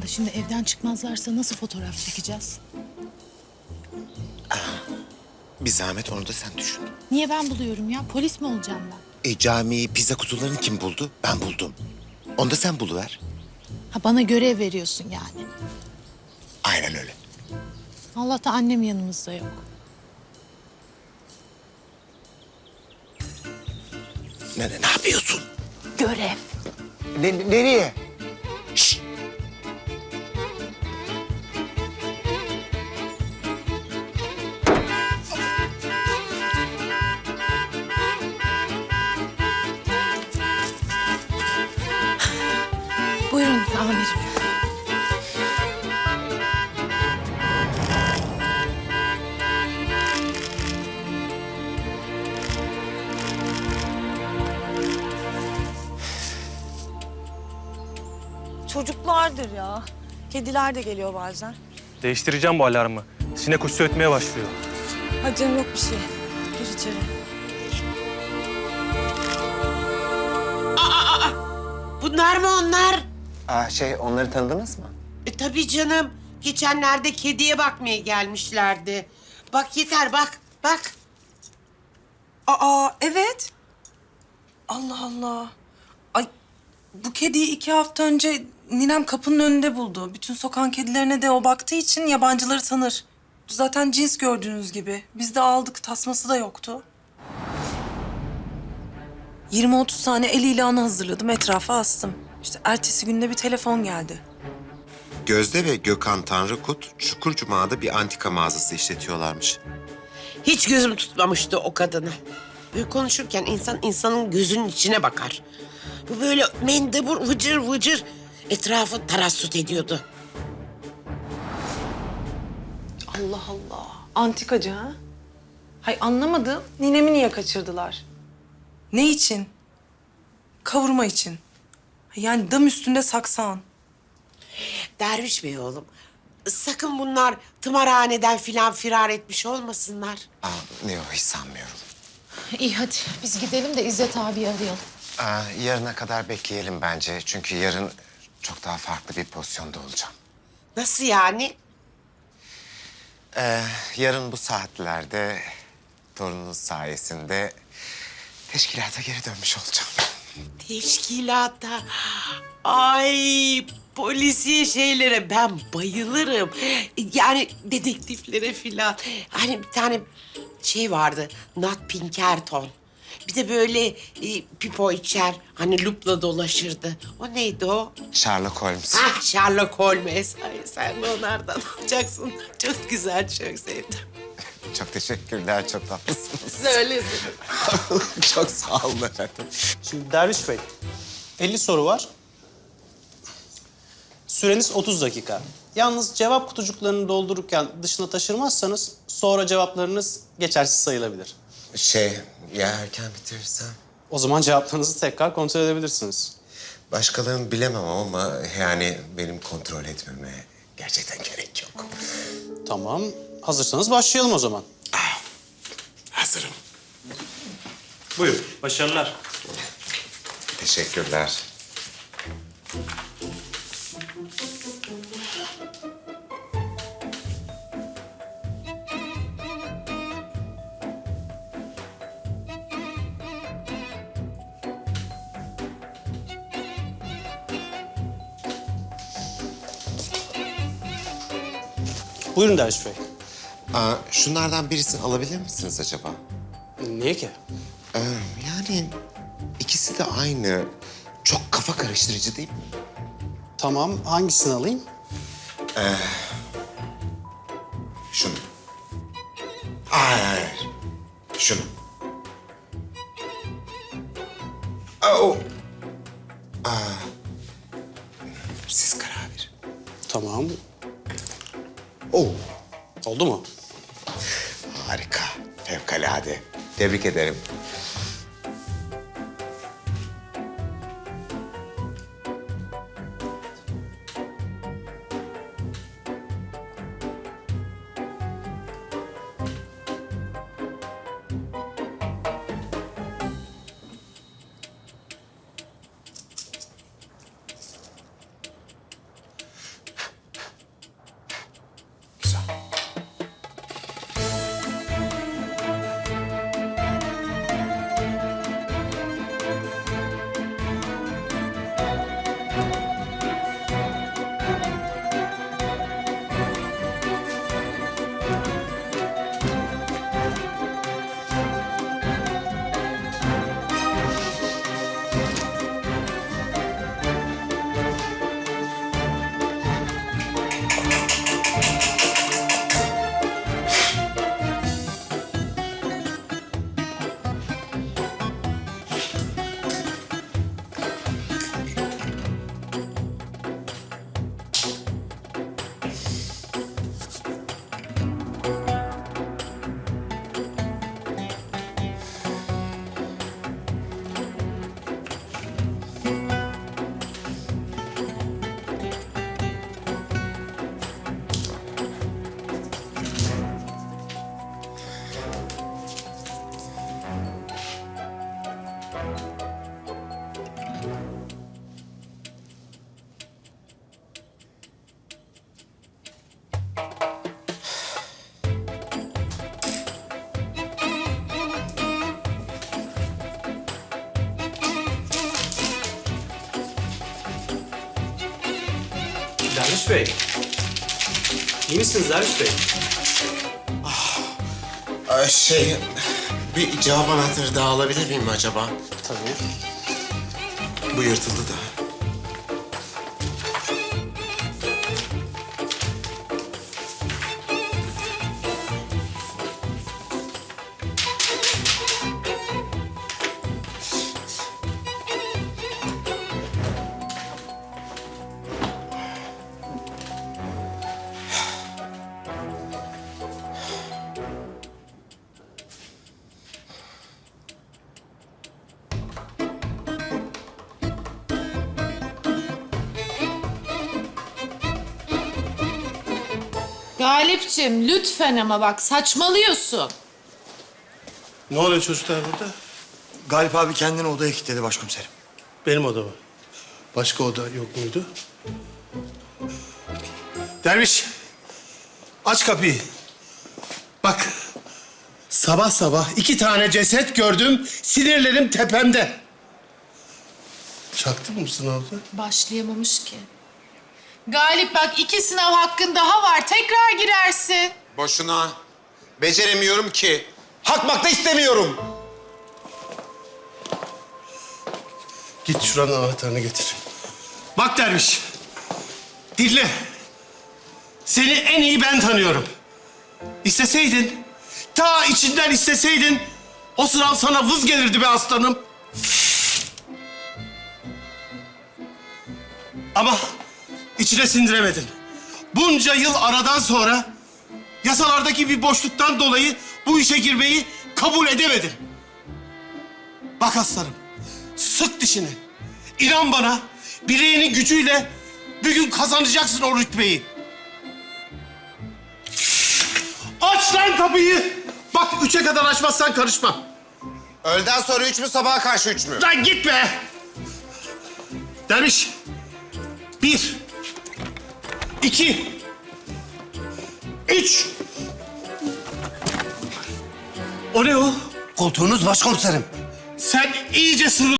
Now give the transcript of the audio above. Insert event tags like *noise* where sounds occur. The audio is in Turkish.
Tamam da şimdi evden çıkmazlarsa nasıl fotoğraf çekeceğiz? Bir zahmet onu da sen düşün. Niye ben buluyorum ya? Polis mi olacağım ben? E camiyi, pizza kutularını kim buldu? Ben buldum. Onu da sen buluver. Ha bana görev veriyorsun yani. Aynen öyle. Allah'ta annem yanımızda yok. Ne, ne, ne yapıyorsun? Görev. Ne, ne- nereye? Çocuklardır ya. Kediler de geliyor bazen. Değiştireceğim bu alarmı. Sinek kuşu ötmeye başlıyor. Hadi canım yok bir şey. Gir içeri. Bunlar mı onlar? Aa, şey onları tanıdınız mı? E tabii canım. Geçenlerde kediye bakmaya gelmişlerdi. Bak yeter bak, bak. Aa evet. Allah Allah. Ay bu kediyi iki hafta önce ninem kapının önünde buldu. Bütün sokağın kedilerine de o baktığı için yabancıları tanır. Zaten cins gördüğünüz gibi. Biz de aldık. Tasması da yoktu. 20-30 tane el ilanı hazırladım. Etrafa astım. İşte ertesi günde bir telefon geldi. Gözde ve Gökhan Tanrıkut Çukurcuma'da bir antika mağazası işletiyorlarmış. Hiç gözüm tutmamıştı o kadını. Böyle konuşurken insan insanın gözünün içine bakar. Bu böyle mendebur vıcır vıcır etrafı tarassut ediyordu. Allah Allah. Antikacı ha? Hay anlamadım. Ninemi niye kaçırdılar? Ne için? Kavurma için. Yani dam üstünde saksan. Derviş Bey oğlum, sakın bunlar tımarhaneden filan firar etmiş olmasınlar. Aa, ne o hiç sanmıyorum. İyi hadi biz gidelim de İzzet abi arayalım. Aa, yarına kadar bekleyelim bence. Çünkü yarın çok daha farklı bir pozisyonda olacağım. Nasıl yani? Ee, yarın bu saatlerde torununuz sayesinde teşkilata geri dönmüş olacağım. *laughs* Teşkilata. Ay polisiye şeylere ben bayılırım. Yani dedektiflere filan. Hani bir tane şey vardı. Nat Pinkerton. Bir de böyle e, pipo içer. Hani lupla dolaşırdı. O neydi o? Sherlock Holmes. Ah Sherlock Holmes. Ay sen de onlardan olacaksın. Çok güzel, çok sevdim. *laughs* Çok teşekkürler, çok tatlısınız. Öylesin. *laughs* çok sağ olun efendim. Şimdi Derviş Bey, 50 soru var. Süreniz 30 dakika. Yalnız cevap kutucuklarını doldururken dışına taşırmazsanız sonra cevaplarınız geçersiz sayılabilir. Şey, ya erken bitirirsem? O zaman cevaplarınızı tekrar kontrol edebilirsiniz. Başkalarını bilemem ama yani benim kontrol etmeme gerçekten gerek yok. Tamam. Hazırsanız başlayalım o zaman. Hazırım. Buyurun. Başarılar. Teşekkürler. Buyurun Derviş Bey. Aa, şunlardan birisini alabilir misiniz acaba? Niye ki? Ee, yani ikisi de aynı. Çok kafa karıştırıcı değil mi? Tamam. Hangisini alayım? Şunu. Hayır, hayır. Şunu. Aa, o. Aa, siz karar verin. Tamam. Oo, Oldu mu? harika. Fevkalade. Tebrik ederim. Derviş Bey. İyi misiniz Derviş Bey? Ee, şey, bir cevap anahtarı daha alabilir miyim acaba? Tabii. Bu yırtıldı da. Galipçim lütfen ama bak saçmalıyorsun. Ne oluyor çocuklar burada? Galip abi kendini odaya kilitledi başkomiserim. Benim odama. Başka oda yok muydu? Derviş, aç kapıyı. Bak, sabah sabah iki tane ceset gördüm, sinirlerim tepemde. Çaktın mı sınavda? Başlayamamış ki. Galip bak iki sınav hakkın daha var. Tekrar girersin. Boşuna. Beceremiyorum ki. Hakmak da istemiyorum. Git şuranın anahtarını getir. Bak derviş, dinle. Seni en iyi ben tanıyorum. İsteseydin, ta içinden isteseydin... ...o sınav sana vız gelirdi be aslanım. Ama içine sindiremedin. Bunca yıl aradan sonra... ...yasalardaki bir boşluktan dolayı bu işe girmeyi kabul edemedin. Bak aslanım, sık dişini. İnan bana, bileğinin gücüyle bir gün kazanacaksın o rütbeyi. Aç lan kapıyı! Bak üçe kadar açmazsan karışmam. Öğleden sonra üç mü, sabaha karşı üç mü? Lan git be! Derviş, bir, iki, üç. O ne o? Koltuğunuz başkomiserim. Sen iyice sırrı